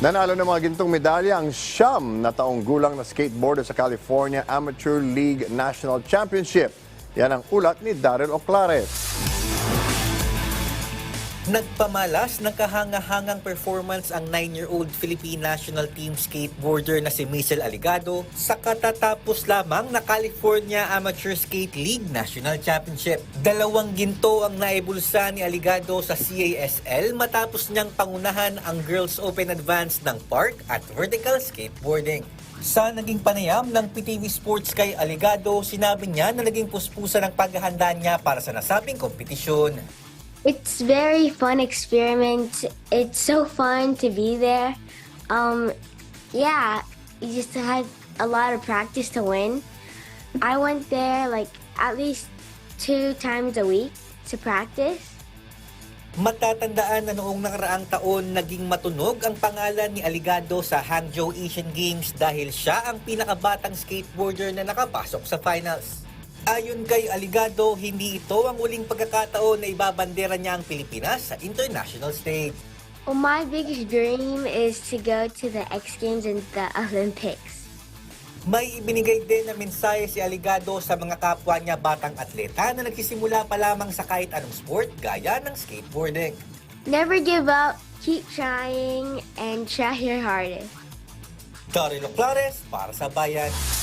Nanalo ng mga gintong medalya ang siyam na taong gulang na skateboarder sa California Amateur League National Championship. Yan ang ulat ni Daryl Oclares. Nagpamalas ng kahanga-hangang performance ang 9-year-old Philippine National Team skateboarder na si Michelle Aligado sa katatapos lamang na California Amateur Skate League National Championship. Dalawang ginto ang naibulsa ni Aligado sa CASL matapos niyang pangunahan ang Girls Open Advance ng park at vertical skateboarding. Sa naging panayam ng PTV Sports kay Aligado, sinabi niya na naging puspusan ang paghahanda niya para sa nasabing kompetisyon. It's very fun experiment. It's so fun to be there. Um, yeah, you just had a lot of practice to win. I went there like at least two times a week to practice. Matatandaan na noong nakaraang taon naging matunog ang pangalan ni Aligado sa Hangzhou Asian Games dahil siya ang pinakabatang skateboarder na nakapasok sa finals. Ayon kay Aligado, hindi ito ang uling pagkakataon na ibabandera niya ang Pilipinas sa international stage. Well, my biggest dream is to go to the X Games and the Olympics. May ibinigay din na mensahe si Aligado sa mga kapwa niya batang atleta na nagsisimula pa lamang sa kahit anong sport gaya ng skateboarding. Never give up, keep trying, and try your hardest. Daryl Oclares para sa Bayan.